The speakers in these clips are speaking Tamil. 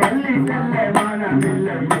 தள்ளி தள்ள மனமில்லையே.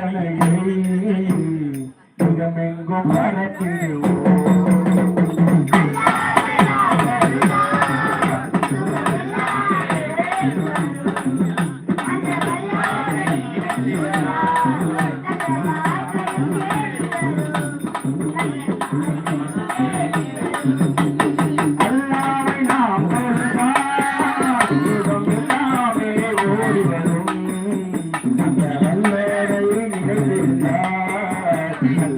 I'm உலகமெங்கும் பரப்பிடுவோம் Mm-hmm.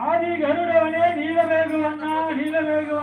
ஆதி கருடவனே நீல மேகு வண்ணா நீல மேகு